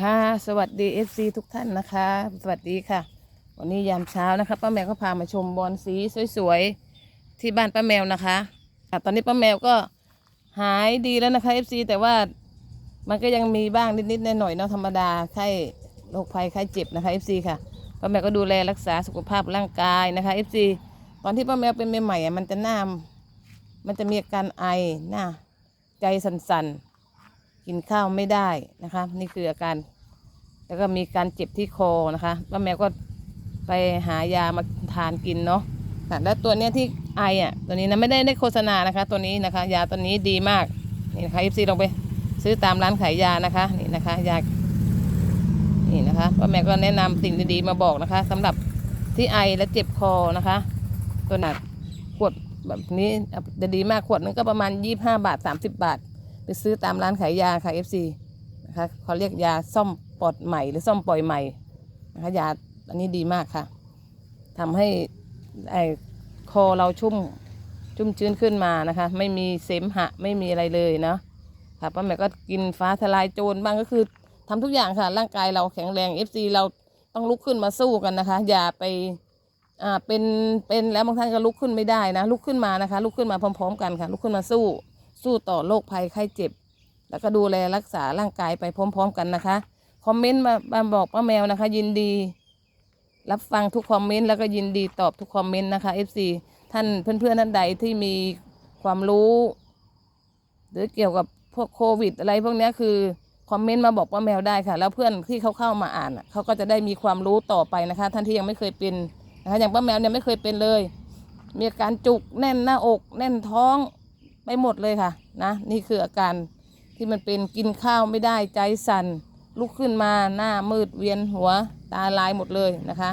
ค่ะ สวัสดี FC ทุกท่านนะคะ สวัสดีค่ะ วันนี้ยามเช้านะคะป้าแมวก็พามาชมบอลสีสวยๆที่บ้านป้าแมวนะคะอะตอนนี้ป้าแมวก็หายดีแล้วนะคะ FC แต่ว่ามันก็ยังมีบ้างนิดๆหน่อยๆเนาะธรรมดาไข้โรคภัยไข้เจ็บนะคะ FC ค่ะป้าแมวก็ดูแลรักษาสุขภาพร่างกายนะคะ FC ตอนที่ป้าแมวเป็นใหม่ๆมันจะหน้ามันจะมีอาการไอหน้าใจสั่นๆ กินข้าวไม่ได้นะคะ นี่คืออาการ แล้วก็มีการเจ็บที่คอนะคะป้าแมวก็ไปหายามาทานกินเนาะค่ะแล้วตัวเนี้ยที่ไออะตัวนี้นะไม่ได้ได้โฆษณานะคะ ตัวนี้นะคะ ยาตัวนี้ดีมากนี่นะคะเอฟซีลองไปซื้อตามร้านขายยานะคะนี่นะคะยานี่นะคะป้าแมวก็แนะนำสิ่งดีๆมาบอกนะคะสำหรับที่ไอและเจ็บคอนะคะ ตัวหนักขวดแบบนี้จะดีมากขวดนึงก็ประมาณยี่บห้าบาทสามสิบบาท ไปซื้อตามร้านขายยาค่ะ FC นะคะเขาเรียกยาซ่อมปอดใหม่หรือซ่อมปล่อยใหม่นะคะยาอันนี้ดีมากค่ะทำให้ไอคอเราชุ่มชุ่มชื้นขึ้นมานะคะ ไม่มีเสมหะไม่มีอะไรเลยเนาะค่ะป้าแม่ก็กินฟ้าทลายโจรบ้างก็คือทำทุกอย่างค่ะ ร่างกายเราแข็งแรง FC เราต้องลุกขึ้นมาสู้กันนะคะ อย่าไปอ่าเป็นเป็นแล้วบางท่านก็ลุกขึ้นไม่ได้นะลุกขึ้นมานะคะ ลุกขึ้นมาพร้อม ๆ กันค่ะ ลุกขึ้นมาสู้ สู้ต่อโรคภัยไข้เจ็บ แล้วก็ดูแลรักษาร่างกายไปพร้อม ๆ กันนะคะ คอมเมนต์มามาบอกป้าแมวนะคะ ยินดี รับฟังทุกคอมเมนต์แล้วก็ยินดีตอบทุกคอมเมนต์นะคะ FC ท่านเพื่อนๆท่านใดที่มีความรู้ หรือเกี่ยวกับพวกโควิด อะไรพวกนี้คือคอมเมนต์มาบอกป้าแมวได้ค่ะ แล้วเพื่อนที่เขาเข้ามาอ่านเขาก็จะได้มีความรู้ต่อไปนะคะ ท่านที่ยังไม่เคยเป็นนะคะอย่างป้าแมวเนี่ยไม่เคยเป็นเลย มีอาการจุกแน่นหน้าอก แน่นท้อง ไปหมดเลยค่ะนะนี่คืออาการที่มันเป็นกินข้าวไม่ได้ใจสั่นลุกขึ้นมาหน้ามืดเวียนหัวตาลายหมดเลยนะคะ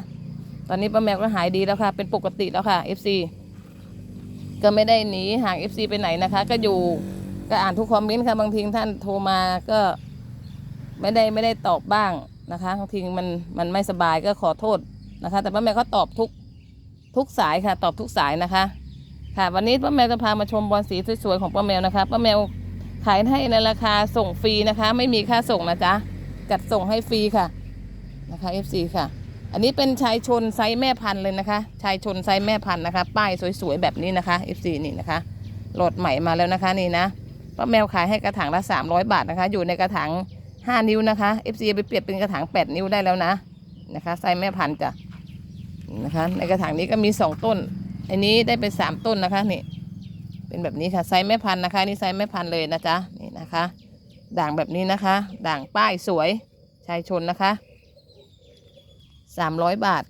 ตอนนี้ป้าแมวก็หายดีแล้วค่ะ เป็นปกติแล้วค่ะ FC ก็ไม่ได้หนีห่าง FC ไปไหนนะคะ ก็อยู่ก็อ่านทุกคอมเมนต์ค่ะบางทีท่านโทรมาก็ไม่ได้ไม่ได้ตอบบ้างนะคะบางทีมันมันไม่สบายก็ขอโทษนะคะ แต่ป้าแมวก็ตอบทุกทุกสายค่ะ ตอบทุกสายนะคะ ค่ะ วันนี้ป้าแมวจะพามาชมบอลสีสวยๆของป้าแมวนะคะป้าแมวขายให้ในราคาส่งฟรีนะคะ ไม่มีค่าส่งนะจ๊ะจัดส่งให้ฟรีค่ะนะคะ FC ค่ะ อันนี้เป็นชายชนไซส์แม่พันธุ์เลยนะคะ ชายชนไซส์แม่พันธุ์นะคะ ป้ายสวยๆแบบนี้นะคะ FC นี่นะคะโหลดใหม่มาแล้วนะคะนี่นะป้าแมวขายให้กระถางละ 300 บาทนะคะ อยู่ในกระถาง5 นิ้วนะคะ FC ไปเปรียบเป็นกระถาง 8 นิ้วได้แล้วนะนะคะไซส์แม่พันธุ์จ้ะนะคะ ในกระถางนี้ก็มี 2 ต้น อันนี้ได้ไป3ต้นนะคะนี่เป็นแบบนี้ค่ะไซส์แม่พันธุ์นะคะนี่ไซส์แม่พันธุ์เลยนะจ๊ะนี่นะคะ ด่างแบบนี้นะคะ ด่างป้ายสวยชายชนนะคะสามร้อยบาท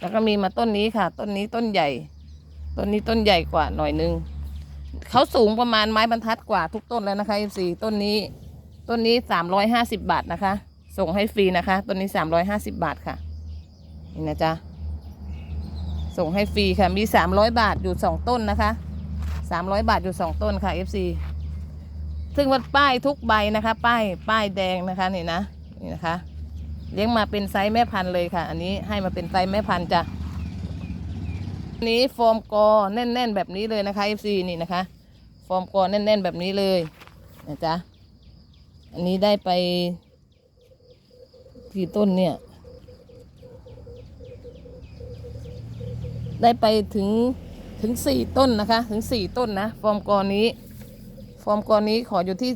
แล้วก็มีมาต้นนี้ค่ะ ต้นนี้ต้นใหญ่ ต้นนี้ต้นใหญ่กว่าหน่อยนึงเขาสูงประมาณไม้บรรทัดกว่าทุกต้นแล้วนะคะสี่ต้นนี้ ต้นนี้สามร้อยห้าสิบบาทนะคะ ส่งให้ฟรีนะคะ ต้นนี้สามร้อยห้าสิบบาทค่ะ นี่นะจ๊ะ ส่งให้ฟรีค่ะ มี 300 บาทอยู่ 2 ต้นนะคะ 300 บาทอยู่ 2 ต้นค่ะ FC ซึ่งวัดป้ายทุกใบนะคะ ป้ายป้ายแดงนะคะนี่นะนี่นะคะ เลี้ยงมาเป็นไซส์แม่พันธุ์เลยค่ะ อันนี้ให้มาเป็นไซส์แม่พันธุ์จ้ะนนี้ฟอร์มกอแน่น ๆ แบบนี้เลยนะคะ FC นี่นะคะ ฟอร์มกอแน่น ๆ แบบนี้เลยนะจ๊ะ อันนี้ได้ไปกี่ต้นเนี่ย ได้ไปถึงถึงสี่ต้นนะคะ ถึงสี่ต้นนะ ฟอร์มกอนี้ ฟอร์มกอนี้ขออยู่ที่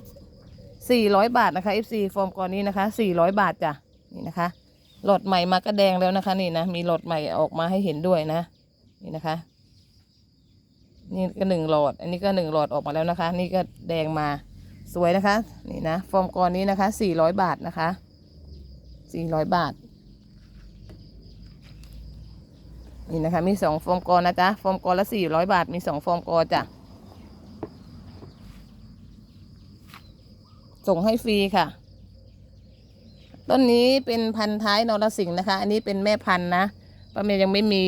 สี่ร้อยบาทนะคะ FC ฟอร์มกอนี้นะคะสี่ร้อยบาทจ้ะนี่นะคะ หลอดใหม่มาก็แดงแล้วนะคะนี่นะ มีหลอดใหม่ออกมาให้เห็นด้วยนะ นี่นะคะ นี่ก็หนึ่งหลอด อันนี้ก็หนึ่งหลอดออกมาแล้วนะคะ นี่ก็แดงมาสวยนะคะ นี่นะ ฟอร์มกอนี้นะคะสี่ร้อยบาทนะคะสี่ร้อยบาท นี่นะคะ มีสองฟอร์มกอนะจ๊ะฟอร์มกอละสี่ร้อยบาท มีสองฟอร์มกอจ้ะ ส่งให้ฟรีค่ะ ต้นนี้เป็นพันธุ์ท้ายนรสิงห์นะคะ อันนี้เป็นแม่พันธุ์นะป้าเมย์ยังไม่มี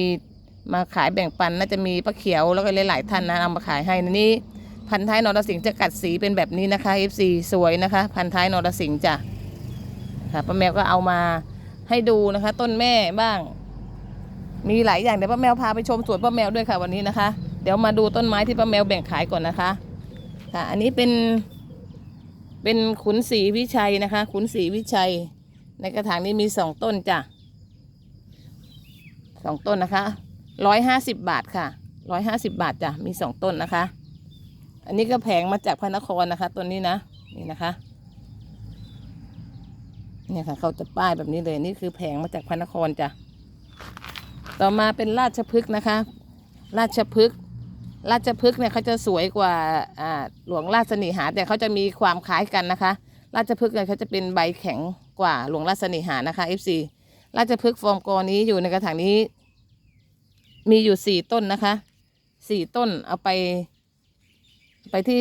มาขายแบ่งปันน่าจะมีป้าเขียวแล้วก็หลายๆท่านนะเอามาขายให้นะนี่พันธุ์ท้ายนรสิงห์จะกัดสีเป็นแบบนี้นะคะ FC สวยนะคะ พันธุ์ท้ายนรสิงห์จ้ะค่ะป้าแมวก็เอามาให้ดูนะคะ ต้นแม่บ้าง มีหลายอย่างเดี๋ยวป้าแมวพาไปชมสวนป้าแมวด้วยค่ะวันนี้นะคะ เดี๋ยวมาดูต้นไม้ที่ป้าแมวแบ่งขายก่อนนะคะ ค่ะ อันนี้เป็น เป็นขุนศรีวิชัยนะคะ ขุนศรีวิชัย ในกระถางนี้มีสองต้นจ้ะสองต้นนะคะร้อยห้าสิบบาทค่ะร้อยห้าสิบบาทจ้ะมีสองต้นนะคะ อันนี้ก็แผงมาจากพระนครนะคะต้นนี้นะนี่นะคะเนี่ยค่ะเขาจะป้ายแบบนี้เลยนี่คือแผงมาจากพระนครจ้ะ ต่อมาเป็นราชพฤกษ์นะคะ ราชพฤกษ์ราชพฤกษ์เนี่ยเขาจะสวยกว่าหลวงราชสนีหา แต่เขาจะมีความคล้ายกันนะคะ ราชพฤกษ์เนี่ยเขาจะเป็นใบแข็งกว่าหลวงราชสนีหานะคะ FC ราชพฤกษ์ฟอร์มกอนี้อยู่ในกระถางนี้ มีอยู่สี่ต้นนะคะสี่ต้นเอาไป ไปที่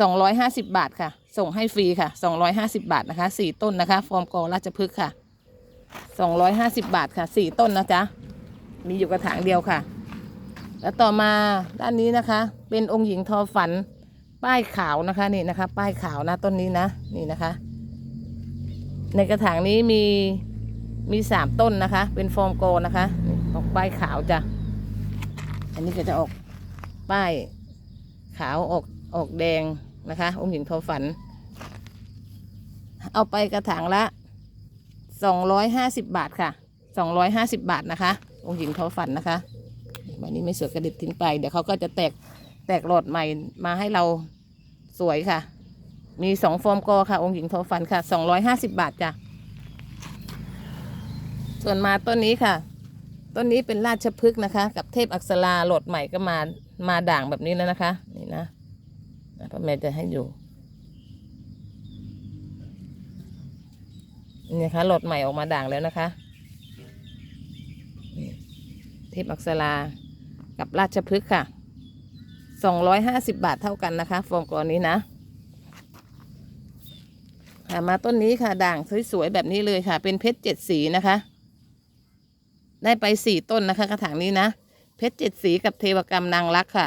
สองร้อยห้าสิบบาทค่ะ ส่งให้ฟรีค่ะสองร้อยห้าสิบาทนะคะสี่ต้นนะคะ ฟอร์มกอราชพฤกษ์ค่ะ สองร้อยห้าสิบบาทค่ะสี่ต้นนะจ๊ะ มีอยู่กระถางเดียวค่ะ แล้วต่อมาด้านนี้นะคะ เป็นองค์หญิงทอฝัน ป้ายขาวนะคะนี่นะคะ ป้ายขาวนะต้นนี้นะนี่นะคะ ในกระถางนี้มีมีสามต้นนะคะ เป็นฟอร์มโกนะคะออกป้ายขาวจ้ะ อันนี้ก็จะออกป้ายขาวออกออกแดงนะคะ องค์หญิงทอฝัน เอาไปกระถางละ สองร้อยห้าสิบบาทค่ะสองร้อยห้าสิบบาทนะคะ องค์หญิงทอฝันนะคะวันนี้ไม่สวยกระดิบทิ้งไป เดี๋ยวเขาก็จะแตกแตกหลอดใหม่มาให้เราสวยค่ะ มีสองฟอร์มกอค่ะ องค์หญิงทอฝันค่ะสองร้อยห้าสิบบาทจ้ะ ส่วนมาต้นนี้ค่ะ ต้นนี้เป็นราชพฤกษ์นะคะ กับเทพอักษราโหลดใหม่ก็มามาด่างแบบนี้แล้วนะคะ นี่นะนะพ่อแม่จะให้อยู่ นี่นะคะหลดใหม่ออกมาด่างแล้วนะคะเทพอักษรากับราชพฤกษ์ค่ะสองร้อยห้าสิบบาทเท่ากันนะคะ ฟอร์มกรนี้นะค่ะมาต้นนี้ค่ะ ด่างสวยๆแบบนี้เลยค่ะ เป็นเพชรเจ็ดสีนะคะ ได้ไปสี่ต้นนะคะ กระถางนี้นะ เพชรเจ็ดสีกับเทวกรรมนางรักค่ะ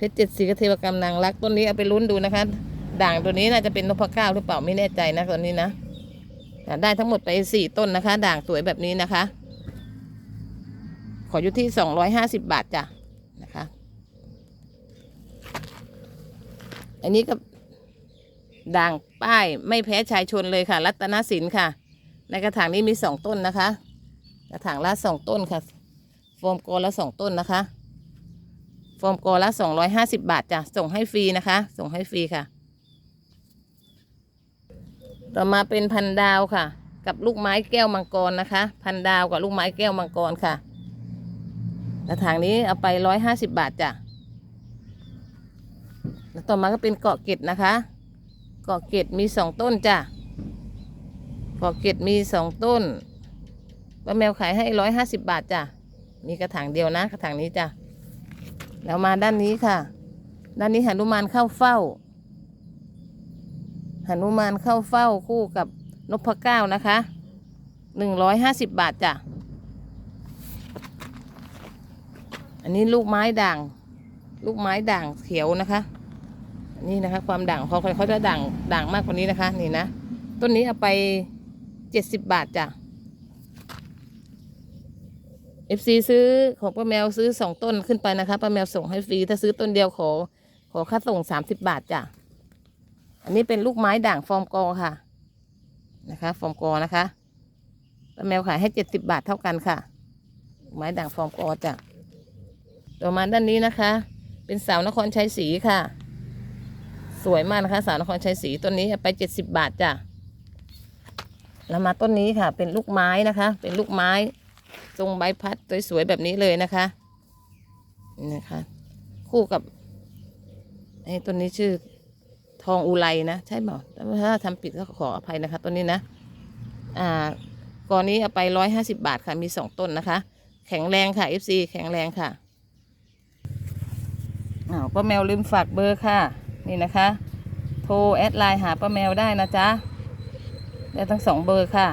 เพชรเจ็ดสีกเทวกรรมนางรักต้นนี้เอาไปลุ้นดูนะคะ ด่างตัวนี้น่าจะเป็นนพเก้าหรือเปล่าไม่แน่ใจนะตัวนี้นะได้ทั้งหมดไปสี่ต้นนะคะ ด่างสวยแบบนี้นะคะ ขออยู่ที่สองร้อยห้าสิบบาทจ้ะนะคะ อันนี้ก็ด่างป้ายไม่แพ้ชายชนเลยค่ะ รัตนสินค่ะ ในกระถางนี้มีสองต้นนะคะ กระถางละสองต้นค่ะ โฟมโกละสองต้นนะคะ โฟมโกละสองร้อยห้าสิบบาทจ้ะส่งให้ฟรีนะคะ ส่งให้ฟรีค่ะ ต่อมาเป็นพันดาวค่ะ กับลูกไม้แก้วมังกรนะคะ พันดาวกับลูกไม้แก้วมังกรค่ะกระถางนี้เอาไปร้อยห้าสิบบาทจ้ะแล้วต่อมาก็เป็นเกาะเกร็ดนะคะ เกาะเกร็ดมีสองต้นจ้ะ เกาะเกร็ดมีสองต้นป้าแมวขายให้ร้อยห้าสิบบาทจ้ะ มีกระถางเดียวนะ กระถางนี้จ้ะ แล้วมาด้านนี้ค่ะ ด้านนี้หนุมานเข้าเฝ้าหนุมานเข้าเฝ้าคู่กับนพเก้านะคะหนึ่งร้อยห้าสิบบาทจ้ะ อันนี้ลูกไม้ด่าง ลูกไม้ด่างเขียวนะคะอันนี้นะคะ ความด่างเขาเขาจะด่างด่างมากกว่านี้นะคะ นี่นะ ต้นนี้เอาไปเจ็ดสิบบาทจ้ะ FC ซื้อของป้าแมวซื้อสองต้นขึ้นไปนะคะป้าแมวส่งให้ฟรีถ้าซื้อต้นเดียวขอ ขอค่าส่งสามสิบบาทจ้ะอันนี้เป็นลูกไม้ด่างฟอร์มกอค่ะ นะคะฟอร์มกอนะคะป้าแมวขายให้เจ็ดสิบบาทเท่ากันค่ะลูกไม้ด่างฟอร์มกอจ้ะต่อมาด้านนี้นะคะ เป็นสาวนครชัยศรีค่ะ สวยมากนะคะ สาวนครชัยศรีต้นนี้ไปเจ็ดสิบบาทจ้ะแล้วมาต้นนี้ค่ะ เป็นลูกไม้นะคะ เป็นลูกไม้ ทรงใบพัดสวยๆแบบนี้เลยนะคะนะคะ คู่กับไอ้ต้นนี้ชื่อทองอุไรนะ ใช่เปล่าถ้าทำผิดก็ขออภัยนะคะต้นนี้นะ อ่ากอนี้เอาไปร้อยห้าสิบาทค่ะ มีสองต้นนะคะ แข็งแรงค่ะ FC แข็งแรงค่ะอ้าวป้าแมวลืมฝากเบอร์ค่ะ นี่นะคะ โทรแอดไลน์หาป้าแมวได้นะจ๊ะได้ทั้งสองเบอร์ค่ะ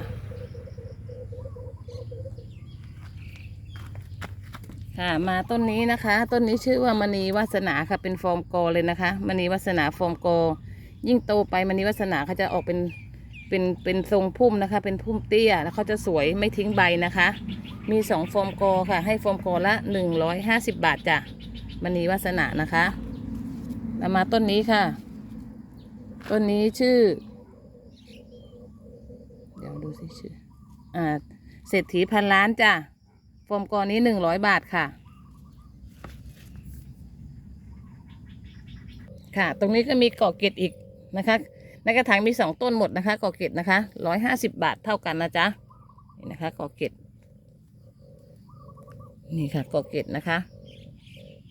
ค่ะมาต้นนี้นะคะ ต้นนี้ชื่อว่ามณีวาสนาค่ะเป็นฟอร์มโกเลยนะคะมณีวาสนาฟอร์มโก ยิ่งโตไปมณีวาสนาเขาจะออกเป็นเป็นเป็นทรงพุ่มนะคะ เป็นพุ่มเตี้ยแล้วเขาจะสวยไม่ทิ้งใบนะคะ มีสองฟอร์มกค่ะ ให้ฟอร์มกละหนึ่งร้อยห้าสิบบาทจ้ะมณีวาสนานะคะแล้วมาต้นนี้ค่ะ ต้นนี้ชื่อ เดี๋ยวดูสิชื่ออ่าเศรษฐีพันล้านจ้ะ ฟอร์มกอนี้หนึ่งร้อยบาทค่ะ ค่ะ ตรงนี้ก็มีกาะเกตอีกนะคะ ในกระถางมีสองต้นหมดนะคะกาะเกตนะคะร้อยห้าสิบบาทเท่ากันนะจ๊ะนี่นะคะกาะเกตนี่ค่ะกาะเกตนะคะ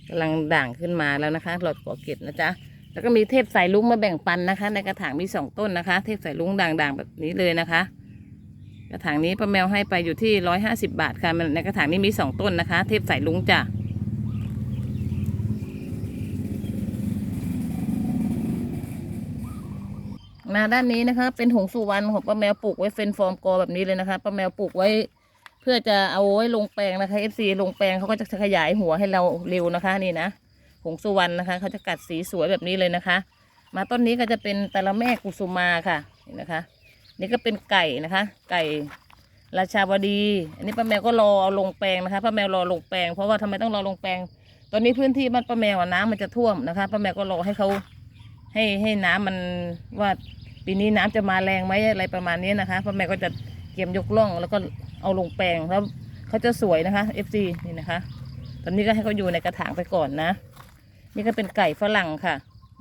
กำลังด่างขึ้นมาแล้วนะคะ หลอดกาะเกตนะจ๊ะแล้วก็มีเทพสายลุงมาแบ่งปันนะคะ ในกระถางมีสองต้นนะคะ เทพสายลุงด่างๆแบบนี้เลยนะคะ กระถางนี้ป้าแมวให้ไปอยู่ที่ร้อยห้าสิบาทค่ะในกระถางนี้มีสองต้นนะคะ เทพสายลุงจ้ะมาด้านนี้นะคะ เป็นหงสุวรรณของป้าแมวปลูกไว้เฟนฟอร์มกอแบบนี้เลยนะคะป้าแมวปลูกไว้ เพื่อจะเอาไว้ลงแปลงนะคะ FC ลงแปลงเขาก็จะขยายหัวให้เราเร็วนะคะนี่นะหงสุวรรณนะคะเขาจะกัดสีสวยแบบนี้เลยนะคะ มาต้นนี้ก็จะเป็นตะละแม่กุสุมาค่ะนี่นะคะ นี่ก็เป็นไก่นะคะ ไก่ราชาวดี อันนี้ป้าแมวก็รอเอาลงแปลงนะคะป้าแมวรอลงแปลงเพราะว่าทำไมต้องรอลงแปลง ตอนนี้พื้นที่บ้านป้าแมวน้ำมันจะท่วมนะคะป้าแมวก็รอให้เขาให้ให้น้ำมันว่าปีนี้น้ำจะมาแรงไหมอะไรประมาณนี้นะคะป้าแมวก็จะเก็บยกล่องแล้วก็เอาลงแปลงแล้วเขาจะสวยนะคะ FC นี่นะคะ ตอนนี้ก็ให้เขาอยู่ในกระถางไปก่อนนะ นี่ก็เป็นไก่ฝรั่งค่ะ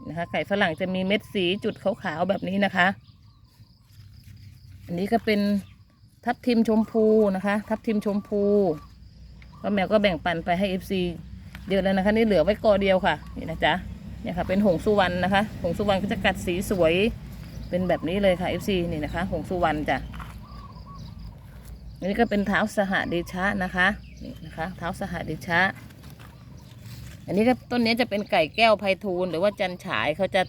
นะคะ ไก่ฝรั่งจะมีเม็ดสีจุดขาวๆแบบนี้นะคะ อันนี้ก็เป็นทับทิมชมพูนะคะ ทับทิมชมพูป้าแมวก็แบ่งปันไปให้ FC เดียอะแล้วนะคะ นี่เหลือไว้กอเดียวค่ะนี่นะจ๊ะเนี่ยค่ะเป็นหงสุวรรณนะคะ หงสุวรรณก็จะกัดสีสวยเป็นแบบนี้เลยค่ะ FC นี่นะคะ หงสุวรรณจ้ะอันนี้ก็เป็นเท้าสหเดชะนะคะนี่นะคะเท้าสหเดชะ อันนี้ก็ต้นนี้จะเป็นไก่แก้วไพฑูรย์หรือว่าจันฉายเขาจะ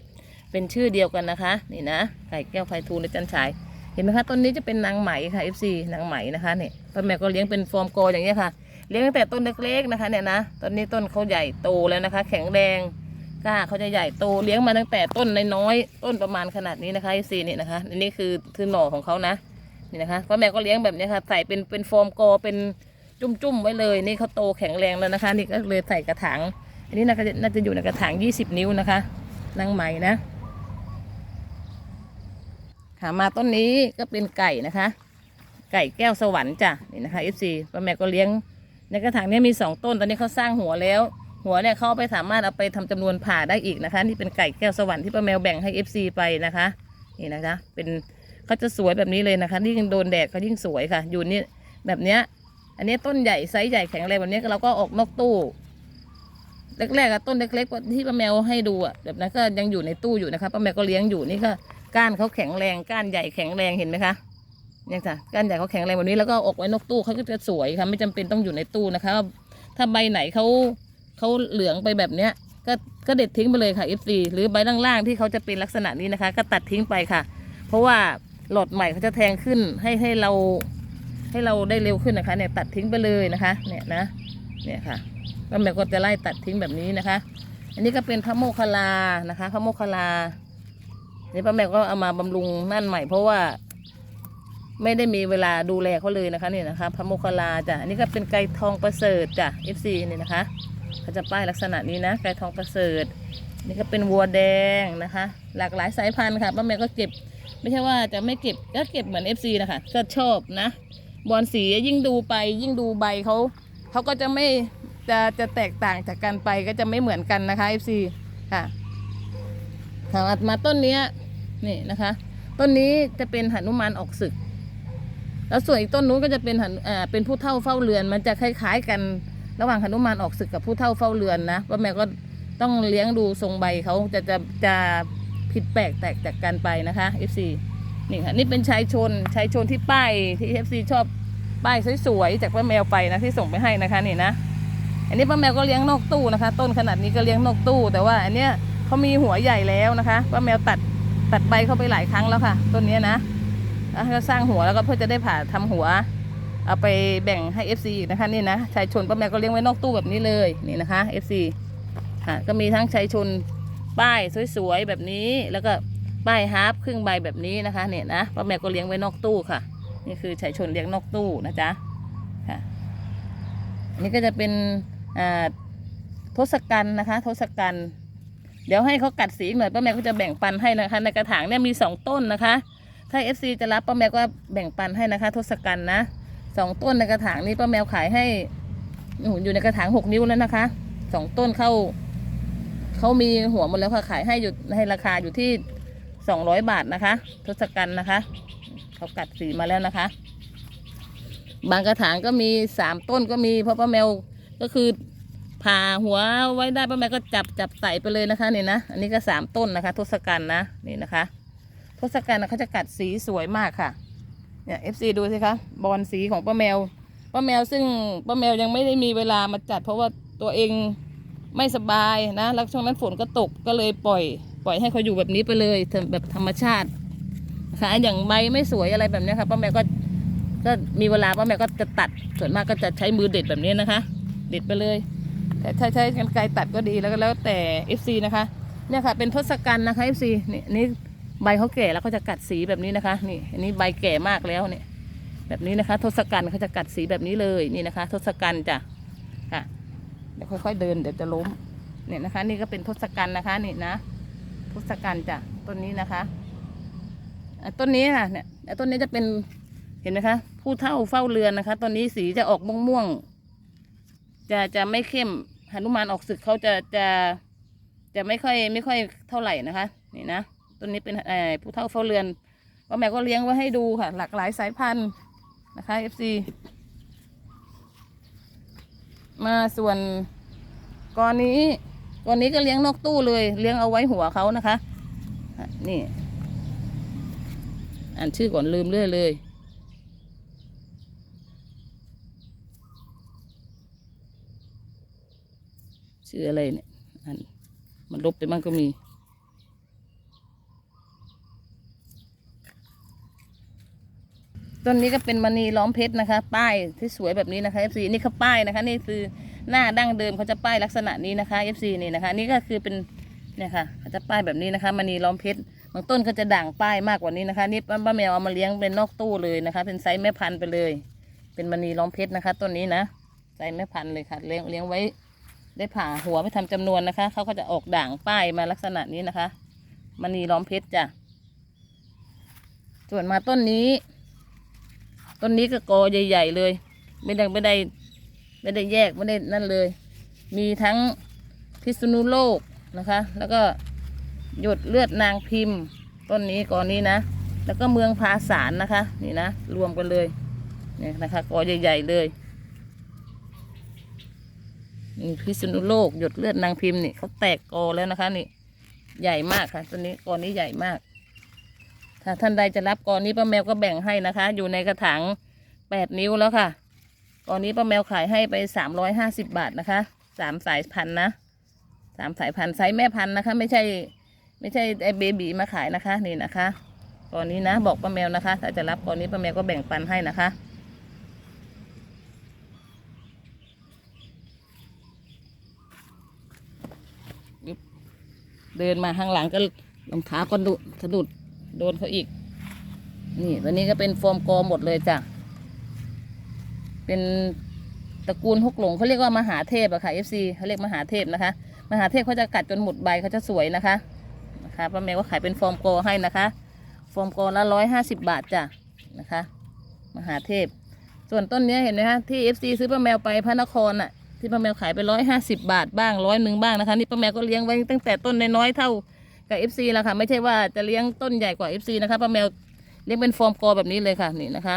เป็นชื่อเดียวกันนะคะ นี่นะไก่แก้วไพฑูรย์หรือจันฉาย เห็นไหมคะต้นนี้จะเป็นนางไหมค่ะ FC นางไหมนะคะเนี่ยป้าแม่ก็เลี้ยงเป็นฟอร์มโกอย่างเงี้ยค่ะ เลี้ยงตั้งแต่ต้นเล็กๆนะคะเนี่ยนะตอนนี้ต้นเขาใหญ่โตแล้วนะคะ แข็งแรงกล้าเขาจะใหญ่โตเลี้ยงมาตั้งแต่ต้นน้อยๆต้นประมาณขนาดนี้นะคะ FC นี่นะคะอันนี้คือคือหน่อของเขานะนี่นะคะป้าแม่ก็เลี้ยงแบบนี้ค่ะ ใส่เป็นเป็นฟอร์มโกเป็นจุ่มๆไว้เลยนี่เขาโตแข็งแรงแล้วนะคะ นี่ก็เลยใส่กระถางอันนี้น่าจะน่าจะอยู่ในกระถาง 20 นิ้วนะคะนางไหมนะ ค่ะมาต้นนี้ก็เป็นไก่นะคะ ไก่แก้วสวรรค์จ้ะนี่นะคะ FC ป้าแม่ก็เลี้ยงในกระถางนี้มีสองต้นตอนนี้เขาสร้างหัวแล้ว หัวเนี่ยเขาไปสามารถเอาไปทำจำนวนผ่าได้อีกนะคะนี่เป็นไก่แก้วสวรรค์ที่ป้าแมวแบ่งให้ FC ไปนะคะนี่นะคะ เป็นเขาจะสวยแบบนี้เลยนะคะยิ่งโดนแดดเขายิ่งสวยค่ะ อยู่นี่แบบเนี้ยอันนี้ต้นใหญ่ไซส์ใหญ่แข็งแรงแบบนี้เราก็ออกนอกตู้แรกๆต้นเล็กๆที่ป้าแมวให้ดูอะแบบนั้นก็ยังอยู่ในตู้อยู่นะคะป้าแมวก็เลี้ยงอยู่นี่ก็ ก้านเขาแข็งแรงก้านใหญ่แข็งแรงเห็นไหมคะเนี่ยค่ะก้านใหญ่เขาแข็งแรงแบบนี้แล้วก็ออกไว้นอกตู้เขาก็จะสวยค่ะไม่จำเป็นต้องอยู่ในตู้นะคะ ถ้าใบไหนเขาเขาเหลืองไปแบบเนี้ยก็ก็เด็ดทิ้งไปเลยค่ะ F4 หรือใบล่างๆที่เขาจะเป็นลักษณะนี้นะคะ ก็ตัดทิ้งไปค่ะ เพราะว่าหลอดใหม่เขาจะแทงขึ้นให้ให้เราให้เราได้เร็วขึ้นนะคะ เนี่ยตัดทิ้งไปเลยนะคะ เนี่ยนะ เนี่ยค่ะป้าแมวก็จะไล่ตัดทิ้งแบบนี้นะคะ อันนี้ก็เป็นพระโมคคัลลานะคะ พระโมคคัลลา นี่ป้าแมวก็เอามาบำรุงนั่นใหม่ เพราะว่า ไม่ได้มีเวลาดูแลเขาเลยนะคะนี่นะคะพระโมคคัลลาจ้ะอันนี้ก็เป็นไก่ทองประเสริฐจ้ะ FC นี่นะคะเขาจะป้ายลักษณะนี้นะไก่ทองประเสริฐนี่ก็เป็นวัวแดงนะคะ หลากหลายสายพันธุ์ค่ะป้าแมวก็เก็บ ไม่ใช่ว่าจะไม่เก็บก็เก็บเหมือน FC นะคะก็ชอบนะบอลสียิ่งดูไปยิ่งดูใบเขาเขาก็จะไม่จะจะแตกต่างจากกันไปก็จะไม่เหมือนกันนะคะ FC ค่ะค่ะมาต้นเนี้ย นี่นะคะ ต้นนี้จะเป็นหนุมานออกศึก แล้วส่วนอีกต้นนู้นก็จะเป็นหันอ่าเป็นผู้เฒ่าเฝ้าเรือน มันจะคล้ายๆกันระหว่างหนุมานออกศึกกับผู้เฒ่าเฝ้าเรือนนะว่าแม่ก็ต้องเลี้ยงดูทรงใบเขาจะจะจะผิดแปลกแตกจากกันไปนะคะ FC นี่ค่ะนี่เป็นชายชนชายชนที่ป้ายที่ FC ชอบป้ายสวยๆจากป้าแมวไปนะที่ส่งไปให้นะคะนี่นะ อันนี้ป้าแมวก็เลี้ยงนอกตู้นะคะ ต้นขนาดนี้ก็เลี้ยงนอกตู้ แต่ว่าอันเนี้ยเขามีหัวใหญ่แล้วนะคะป้าแมวตัด ตัดใบเข้าไปหลายครั้งแล้วค่ะ ต้นนี้นะแล้วก็สร้างหัวแล้วก็เพื่อจะได้ผ่าทำหัว เอาไปแบ่งให้ FC อีกนะคะนี่นะชายชนป้าแมวก็เลี้ยงไว้นอกตู้แบบนี้เลยนี่นะคะ FC ค่ะก็มีทั้งชายชนป้ายสวยๆแบบนี้แล้วก็ป้ายฮาร์ปครึ่งใบแบบนี้นะคะเนี่ยนะป้าแมวก็เลี้ยงไว้นอกตู้ค่ะ นี่คือไฉชนเลี้ยงนอกตู้นะจ๊ะค่ะนนี้ก็จะเป็นทศกัณฐ์นะคะ ทศกัณฐ์ เดี๋ยวให้เขากัดสีหน่อยป้าแมวก็จะแบ่งปันให้นะคะ ในกระถางเนี่ยมีสองต้นนะคะ ถ้า FC จะรับป้าแมวก็แบ่งปันให้นะคะ ทศกัณฐ์นะสองต้นในกระถางนี้ป้าแมวขายให้อยู่ในกระถางหกนิ้วแล้วนะคะสองต้นเข้าเขามีหัวหมดแล้วค่ะขายให้อยู่ให้ราคาอยู่ที่สองร้อยบาทนะคะ ทศกัณฐ์นะคะเขากัดสีมาแล้วนะคะ บางกระถางก็มีสามต้นก็มีเพราะป้าแมวก็คือ ผ่าหัวไว้ได้ป้าแมวก็จับจับใส่ไปเลยนะคะนี่นะอันนี้ก็สามต้นนะคะ ทศกัณฐ์นะนี่นะคะ ทศกัณฐ์เขาจะกัดสีสวยมากค่ะเนี่ยเอฟซีดูสิคะบอลสีของป้าแมวป้าแมวซึ่งป้าแมวยังไม่ได้มีเวลามาจัด เพราะว่าตัวเองไม่สบายนะแล้วช่วงนั้นฝนก็ตกก็เลยปล่อย ปล่อยให้เขาอยู่แบบนี้ไปเลยแบบธรรมชาตินะคะอย่างใบไม่สวยอะไรแบบนี้ค่ะป้าแมวก็ก็มีเวลาป้าแมวก็จะตัดส่วนมากก็จะใช้มือเด็ดแบบนี้นะคะ เด็ดไปเลย แต่ถ้ใช้กันไกรตัดก็ดีแล้วก็แล้วแต่เอฟซีนะคะ เนี่ยค่ะเป็นทศกัณฐ์นะคะเอฟซีนี่นี่ใบเขาแก่แล้วเขาจะกัดสีแบบนี้นะคะ นี่อันนี้ใบแก่มากแล้วเนี่ย แบบนี้นะคะ ทศกัณฐ์เขาจะกัดสีแบบนี้เลยนี่นะคะ ทศกัณฐ์จ้ะค่ะเดี๋ยวค่อยๆเดินเดี๋ยวจะล้มเนี่ยนะคะ นี่ก็เป็นทศกัณฐ์นะคะนี่นะทศกัณฐ์จ้ะต้นนี้นะคะต้นนี้ค่ะเนี่ยต้นนี้จะเป็นเห็นไหมคะ ผู้เท่าเฝ้าเรือนนะคะต้นนี้สีจะออกม่วงๆ จะจะไม่เข้มหนุมานออกศึกเขาจะจะจะไม่ค่อยไม่ค่อยเท่าไหร่นะคะ นี่นะต้นนี้เป็นผู้เท่าเฝ้าเรือนป้าแม่ก็เลี้ยงไว้ให้ดูค่ะ หลากหลายสายพันธุ์นะคะ FC มาส่วนกอนนี้กอนนี้ก็เลี้ยงนอกตู้เลย เลี้ยงเอาไว้หัวเขานะคะอะนี่ อ่านชื่อก่อนลืมเรื่อยเลย ชื่ออะไรเนี่ยอ่านมันลบไปบ้างก็มีต้นนี้ก็เป็นมณีล้อมเพชรนะคะ ป้ายที่สวยแบบนี้นะคะ FC นี่เขาป้ายนะคะ นี่คือหน้าดั้งเดิมเขาจะป้ายลักษณะนี้นะคะ FC นี่นะคะ นี่ก็คือเป็นเนี่ยค่ะเขาจะป้ายแบบนี้นะคะมณีล้อมเพชรบางต้นก็จะด่างป้ายมากกว่านี้นะคะ นี่ป้าแมวเอามาเลี้ยงเป็นนอกตู้เลยนะคะ เป็นไซส์แม่พันธุ์ไปเลย เป็นมณีล้อมเพชรนะคะ ต้นนี้นะไซส์แม่พันธุ์เลยค่ะเลี้ยงเลี้ยงไว้ ได้ผ่าหัวไม่ทำจำนวนนะคะ เขาก็จะออกด่างป้ายมาลักษณะนี้นะคะมณีล้อมเพชรจ้ะ ส่วนมาต้นนี้ ต้นนี้ก็กอใหญ่ ๆ เลย ไม่ได้ไม่ได้ ไม่ได้แยกไม่ได้นั่นเลย มีทั้งพิษณุโลกนะคะ แล้วก็หยดเลือดนางพิมพ์ ต้นนี้กอนี้นะ แล้วก็เมืองภาสารนะคะ นี่นะ รวมกันเลยเนี่ยนะคะกอใหญ่ ๆ เลย นี่พิษณุโลกหยดเลือดนางพิมพ์นี่เขาแตกกอแล้วนะคะ นี่ ใหญ่มากค่ะต้นนี้กอนี้ใหญ่มาก ถ้าท่านใดจะรับกอนี้ป้าแมวก็แบ่งให้นะคะ อยู่ในกระถางแปดนิ้วแล้วค่ะกอนี้ป้าแมวขายให้ไปสามร้อยห้าสิบบาทนะคะสามสายพันธุ์นะสามสายพันธุ์ไซส์แม่พันธุ์นะคะ ไม่ใช่ ไม่ใช่ไอเบบีมาขายนะคะ นี่นะคะกอนี้นะ บอกป้าแมวนะคะ ถ้าจะรับกอนี้ป้าแมวก็แบ่งปันให้นะคะ เดินมาข้างหลังก็รองเท้าก็ดุสะดุดโดนเขาอีก นี่ตัวนี้ก็เป็นโฟมโกหมดเลยจ้ะ เป็นตระกูลฮกหลงเขาเรียกว่ามหาเทพอะค่ะ FC เขาเรียกมหาเทพนะคะ มหาเทพเขาจะกัดจนหมดใบเขาจะสวยนะคะนะคะป้าแมวก็ขายเป็นโฟมโกให้นะคะโฟมโกละร้อยห้าสิบบาทจ้ะนะคะ มหาเทพ ส่วนต้นเนี้ยเห็นไหมคะที่ FC ซื้อป้าแมวไปพระนครน่ะ ที่ป้าแมวขายไปร้อยห้าสิบบาทบ้างร้อยหนึ่งบ้างนะคะนี่ป้าแมวก็เลี้ยงไว้ตั้งแต่ต้นน้อยๆเท่ากับ FC แล้วค่ะไม่ใช่ว่าจะเลี้ยงต้นใหญ่กว่า FC นะคะป้าแมวเลี้ยงเป็นโฟมโกแบบนี้เลยค่ะนี่นะคะ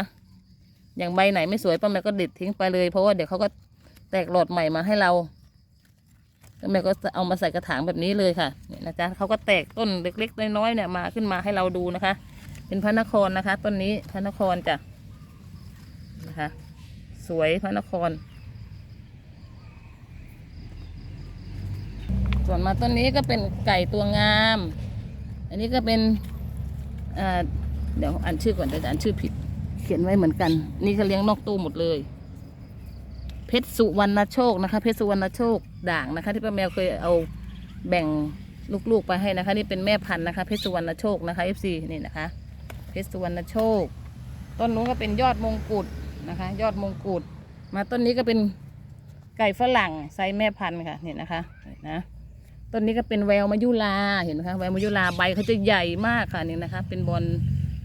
อย่างใบไหนไม่สวยป้าแมวก็เด็ดทิ้งไปเลยเพราะว่าเดี๋ยวเขาก็แตกหลอดใหม่มาให้เราป้าแมวก็เอามาใส่กระถางแบบนี้เลยค่ะนี่นะจ๊ะเขาก็แตกต้นเล็กๆน้อยๆเนี่ยมาขึ้นมาให้เราดูนะคะ เป็นพระนครนะคะ ต้นนี้พระนครจ้ะนะคะ สวยพระนคร ส่วนมาต้นนี้ก็เป็นไก่ตัวงาม อันนี้ก็เป็นเดี๋ยวอ่านชื่อก่อนเดี๋ยวจะอ่านชื่อผิด เขียนไว้เหมือนกัน นี่ก็เลี้ยงนอกตู้หมดเลย เพชรสุวรรณโชคนะคะ เพชรสุวรรณโชคด่างนะคะ ที่ป้าแมวเคยเอาแบ่งลูกๆไปให้นะคะ นี่เป็นแม่พันธุ์นะคะ เพชรสุวรรณโชคนะคะ FC นี่นะคะ เพชรสุวรรณโชค ต้นนู้นก็เป็นยอดมงกุฎนะคะ ยอดมงกุฎมาต้นนี้ก็เป็นไก่ฝรั่งไซส์แม่พันธุ์ค่ะนี่นะคะนี่นะ ต้นนี้ก็เป็นแววมายุลาเห็นไหมคะแววมายุลาใบเขาจะใหญ่มากค่ะนี่นะคะ เป็นบอล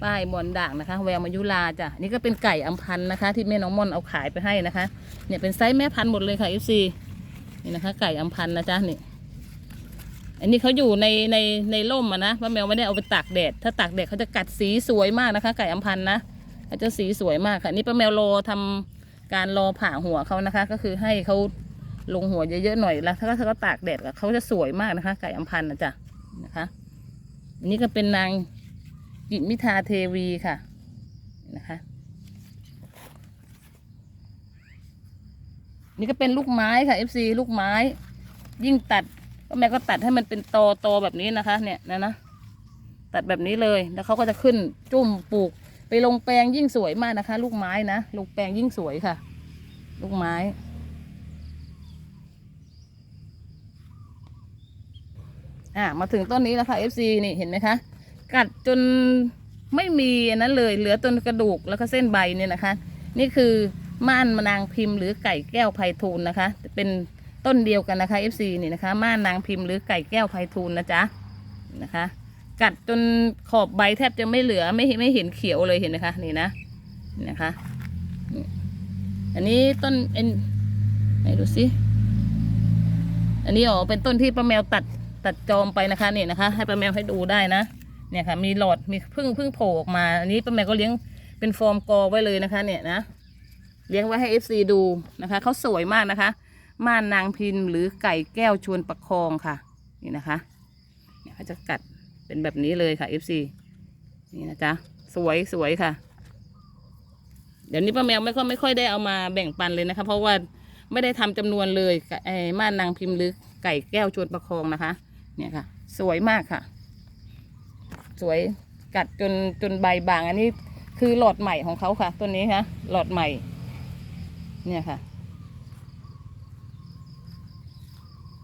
ป้ายบอลด่างนะคะ แววมายุลาจ้ะนี่ก็เป็นไก่อัมพันธ์นะคะ ที่แม่น้องม่อนเอาขายไปให้นะคะ เนี่ยเป็นไซส์แม่พันธุ์หมดเลยค่ะ FC นี่นะคะ ไก่อัมพันธ์นะจ๊ะนี่อันนี้เขาอยู่ในในในร่มอะนะป้าแมวไม่ได้เอาไปตากแดด ถ้าตากแดดเขาจะกัดสีสวยมากนะคะ ไก่อัมพันธ์นะเขาจะสีสวยมากค่ะนี่ป้าแมวรอทำการรอผ่าหัวเขานะคะ ก็คือให้เขา ลงหัวเยอะๆหน่อยแล้วถ้าเขาตากแดดเขาจะสวยมากนะคะ ไก่อัมพันธ์นะจ๊ะนะคะอันนี้ก็เป็นนางกิมิทาเทวีค่ะนะคะนี่ก็เป็นลูกไม้ค่ะ FC ลูกไม้ ยิ่งตัดก็แม่ก็ตัดให้มันเป็นตอตอแบบนี้นะคะ เนี่ยนะนะตัดแบบนี้เลยแล้วเขาก็จะขึ้นจุ่มปลูก ไปลงแปลงยิ่งสวยมากนะคะ ลูกไม้นะลงแปลงยิ่งสวยค่ะ ลูกไม้ อ่ามาถึงต้นนี้แล้วค่ะ FC นี่เห็นไหมคะ กัดจนไม่มีอันนั้นเลยเหลือต้นกระดูกแล้วก็เส้นใบเนี่ยนะคะ นี่คือม่านมานางพิมพ์หรือไก่แก้วไพฑูรย์นะคะ เป็นต้นเดียวกันนะคะ FC นี่นะคะ ม่านนางพิมพ์หรือไก่แก้วไพฑูรย์นะจ๊ะนะคะ กัดจนขอบใบแทบจะไม่เหลือไม่ไม่เห็นเขียวเลยเห็นไหมคะนี่นะนะคะอันนี้ต้นเอ็นไหนดูสิอันนี้อ๋อเป็นต้นที่ป้าแมวตัด ตัดจอมไปนะคะนี่นะคะ ให้ป้าแมวให้ดูได้นะ เนี่ยค่ะมีหลอดมีพึ่งพึ่งโผล่ออกมา อันนี้ป้าแมวก็เลี้ยงเป็นฟอร์มกอไว้เลยนะคะ เนี่ยนะเลี้ยงไว้ให้ FC ดูนะคะเขาสวยมากนะคะ ม่านนางพินหรือไก่แก้วชวนประคองค่ะ นี่นะคะเนี่ยเขาจะกัดเป็นแบบนี้เลยค่ะ FC นี่นะจ๊ะสวยสวยค่ะ เดี๋ยวนี้ป้าแมวไม่ค่อยไม่ค่อยได้เอามาแบ่งปันเลยนะคะ เพราะว่าไม่ได้ทำจำนวนเลยไอ้ม่านนางพิมพ์หรือไก่แก้วชวนประคองนะคะ เนี่ยค่ะ สวยมากค่ะ สวยกัดจนจนใบบาง อันนี้คือหลอดใหม่ของเขาค่ะต้นนี้ค่ะหลอดใหม่ เนี่ยค่ะ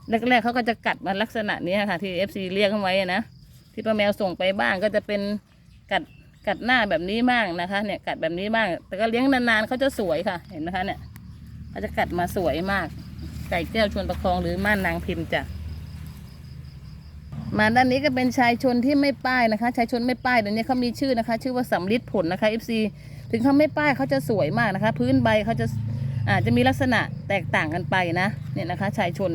แรกๆเขาก็จะกัดมาลักษณะนี้ค่ะ ที่เอฟซีเรียกเอาไว้นะที่ป้าแมวส่งไปบ้างก็จะเป็นกัดกัดหน้าแบบนี้บ้างนะคะ เนี่ยกัดแบบนี้บ้าง แต่ก็เลี้ยงนานๆเขาจะสวยค่ะ เห็นไหมคะเนี่ยเขาจะกัดมาสวยมาก ไก่แก้วชวนประคองหรือม่านนางพิมพ์จ้ะ มาด้านนี้ก็เป็นชายชนที่ไม่ป้ายนะคะ ชายชนไม่ป้ายเดี๋ยวนี้เขามีชื่อนะคะ ชื่อว่าสำลิดผลนะคะ FC ถึงเขาไม่ป้ายเขาจะสวยมากนะคะ พื้นใบเขาจะอาจจะมีลักษณะแตกต่างกันไปนะเนี่ยนะคะ ชายชน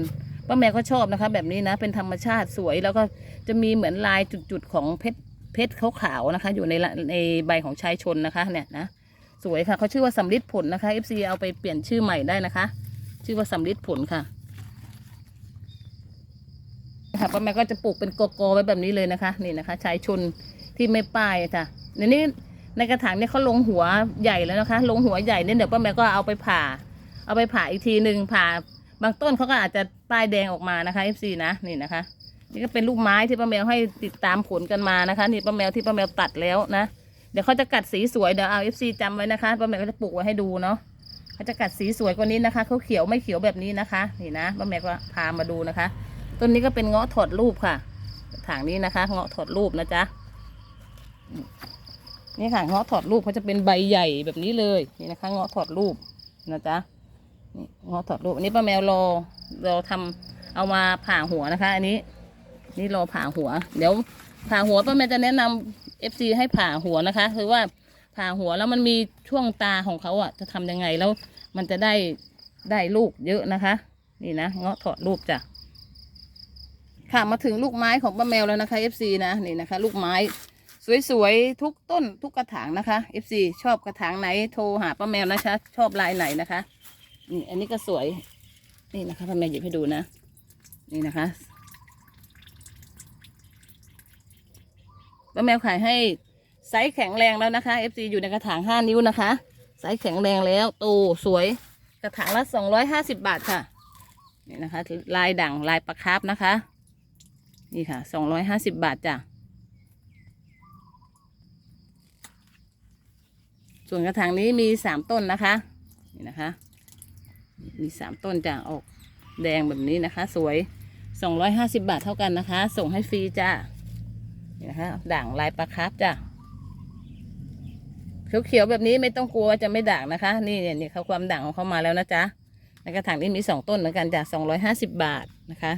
ป้าแมวก็ชอบนะคะ แบบนี้นะเป็นธรรมชาติสวยแล้วก็จะมีเหมือนลายจุดๆของเพชรเพชรขาวๆนะคะ อยู่ในในใบของชายชนนะคะ เนี่ยนะสวยค่ะเขาชื่อว่าสำลิดผลนะคะ FC เอาไปเปลี่ยนชื่อใหม่ได้นะคะ ชื่อว่าสำลิดผลค่ะ ค่ะป้าแม่ก็จะปลูกเป็นกอกอไว้แบบนี้เลยนะคะ นี่นะคะชายชนที่ไม่ป้ายค่ะในนี้ในกระถางเนี่ยเขาลงหัวใหญ่แล้วนะคะ ลงหัวใหญ่เนี่ยเดี๋ยวป้าแม่ก็เอาไปผ่า เอาไปผ่าอีกทีหนึ่งผ่า บางต้นเขาก็อาจจะป้ายแดงออกมานะคะ FC นะนี่นะคะ นี่ก็เป็นลูกไม้ที่ป้าแมวให้ติดตามผลกันมานะคะ นี่ป้าแมวที่ป้าแมวตัดแล้วนะเดี๋ยวเขาจะกัดสีสวยเดี๋ยวเอา FC จำไว้นะคะป้าแมวก็จะปลูกไว้ให้ดูเนาะเขาจะกัดสีสวยกว่านี้นะคะเขาเขียวไม่เขียวแบบนี้นะคะ นี่นะป้าแมวก็พามาดูนะคะ ต้นนี้ก็เป็นเงาะถอดรูปค่ะถางนี้นะคะ เงาะถอดรูปนะจ๊ะนี่ค่ะเงาะถอดรูปเขาจะเป็นใบใหญ่แบบนี้เลยนี่นะคะ เงาะถอดรูปนะจ๊ะนี่เงาะถอดรูปอันนี้ป้าแมวรอเรอทำเอามาผ่าหัวนะคะ อันนี้ นี่รอผ่าหัว เดี๋ยวผ่าหัวป้าแมวจะแนะนำ FC ให้ผ่าหัวนะคะคือว่าผ่าหัวแล้วมันมีช่วงตาของเขาอะจะทำยังไงแล้วมันจะได้ได้ลูกเยอะนะคะ นี่นะเงาะถอดรูปจ้ะ ค่ะมาถึงลูกไม้ของป้าแมวแล้วนะคะ FC นะนี่นะคะ ลูกไม้ สวยๆทุกต้นทุกกระถางนะคะ FC ชอบกระถางไหนโทรหาป้าแมวนะคะ ชอบลายไหนนะคะนี่อันนี้ก็สวย นี่นะคะป้าแมวหยิบให้ดูนะ นี่นะคะป้าแมวขายให้ไซส์แข็งแรงแล้วนะคะ FC อยู่ในกระถางห้านิ้วนะคะไซส์แข็งแรงแล้วโตสวยกระถางละสองร้อยห้าสิบบาทค่ะนี่นะคะ ลายด่างลายปลาคาร์ฟนะคะ นี่ค่ะสองร้อยห้าสิบบาทจ้ะ ส่วนกระถางนี้มีสามต้นนะคะ นี่นะคะ มีสามต้นจ้ะ ออกแดงแบบนี้นะคะ สวยสองร้อยห้าสิบาทเท่ากันนะคะ ส่งให้ฟรีจ้านี่นะคะ ด่างลายปลาคาร์ฟจ้ะเขียวๆแบบนี้ไม่ต้องกลัวว่าจะไม่ด่างนะคะ นี่เนี่ยนี่เขาความด่างของเขามาแล้วนะจ๊ะในกระถางนี้มีสองต้นเหมือนกันจ้ะสองร้อยห้าสิบบาทนะคะ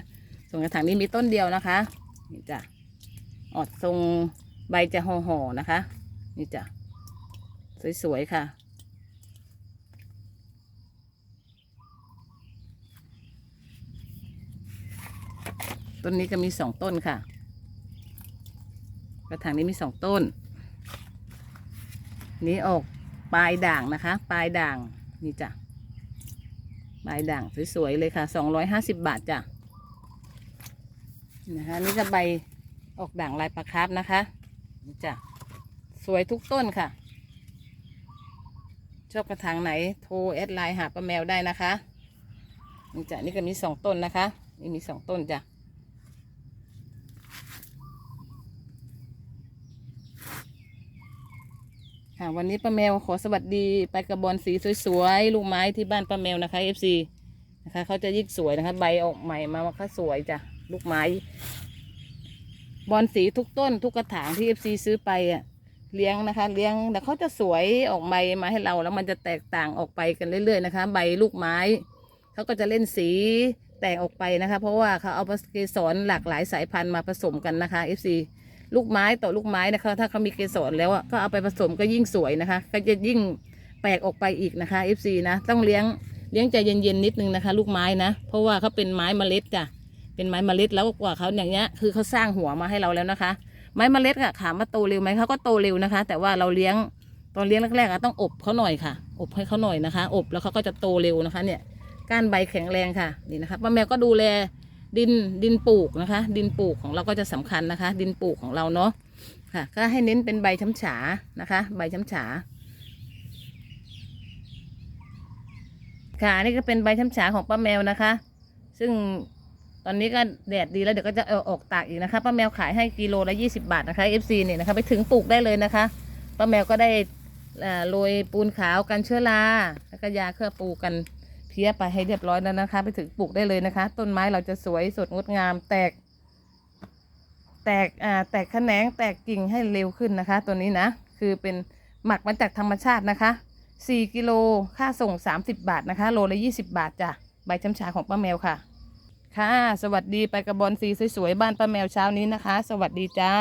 ส่วนกระถางนี้มีต้นเดียวนะคะ นี่จ้ะออดทรงใบจะห่อๆนะคะ นี่จ้ะสวยๆค่ะ ต้นนี้ก็มีสองต้นค่ะ กระถางนี้มีสองต้น นี้ออกปลายด่างนะคะ ปลายด่างนี่จ้ะปลายด่างสวยๆเลยค่ะสองร้อยห้าสิบบาทจ้ะ นะคะนี่ก็ใบออกด่างลายปลาคาร์ฟนะคะนี่จ้ะสวยทุกต้นค่ะ ชอบกระถางไหนโทรแอดไลน์หาป้าแมวได้นะคะนี่จ้ะนี่ก็มีสองต้นนะคะ นี่มีสองต้นจ้ะค่ะวันนี้ป้าแมวขอสวัสดีไปกระบอนสีสวยๆลูกไม้ที่บ้านป้าแมวนะคะ FC นะคะเขาจะยิ่งสวยนะคะ ใบออกใหม่มาว่าเขาสวยจ้ะ ลูกไม้ บอนสีทุกต้นทุกกระถางที่ FC ซื้อไปอะเลี้ยงนะคะ เลี้ยงแต่เขาจะสวยออกใบมาให้เราแล้วมันจะแตกต่างออกไปกันเรื่อยๆนะคะ ใบลูกไม้เขาก็จะเล่นสีแตกออกไปนะคะ เพราะว่าเขาเอาเกสรหลากหลายสายพันธุ์มาผสมกันนะคะ FC ลูกไม้ต่อลูกไม้นะคะถ้าเขามีเกสรแล้วก็เอาไปผสมก็ยิ่งสวยนะคะ ก็จะยิ่งแปลกออกไปอีกนะคะ FC นะ ต้องเลี้ยงเลี้ยงใจเย็นๆนิดนึงนะคะ ลูกไม้นะ เพราะว่าเขาเป็นไม้เมล็ดจ้ะ เป็นไม้เมล็ดแล้วกว่าเขาอย่างเงี้ยคือเขาสร้างหัวมาให้เราแล้วนะคะ ไม้เมล็ดอะถามว่าโตเร็วไหมเขาก็โตเร็วนะคะ แต่ว่าเราเลี้ยงตอนเลี้ยงแรกๆอะต้องอบเขาหน่อยค่ะ อบให้เขาหน่อยนะคะ อบแล้วเขาก็จะโตเร็วนะคะ เนี่ยก้านใบแข็งแรงค่ะนี่นะคะป้าแมวก็ดูแลดินดินปลูกนะคะ ดินปลูกของเราก็จะสำคัญนะคะ ดินปลูกของเราเนาะค่ะ ก็ให้เน้นเป็นใบช้ำฉานะคะ ใบช้ำฉาค่ะอันนี่ก็เป็นใบช้ำฉาของป้าแมวนะคะ ซึ่ง อนนี้ก็แดดดีแล้วเดี๋ยวก็จะเอาออกตากอีกนะคะป้าแมวขายให้กิโลละยี่สิบาทนะคะ FC เนี่ยนะคะไปถึงปลูกได้เลยนะคะป้าแมวก็ได้โรยปูนขาวกันเชื้อราแล้วก็ยาเคลือบปูกันเพี้ยไปให้เรียบร้อยแล้วนะคะ ไปถึงปลูกได้เลยนะคะ ต้นไม้เราจะสวยสดงดงามแตก แตกอ่าแตกแขนงแตกกิ่งให้เร็วขึ้นนะคะ ตัวนี้นะ คือเป็นหมักมาจากธรรมชาตินะคะ 4 กิโลค่าส่ง 30 บาทนะคะ โลละ 20 บาทจ้ะใบช้ำชาของป้าแมวค่ะ ค่ะ สวัสดีไปกระบอนสีสวยๆบ้านป้าแมวเช้านี้นะคะ สวัสดีจ้า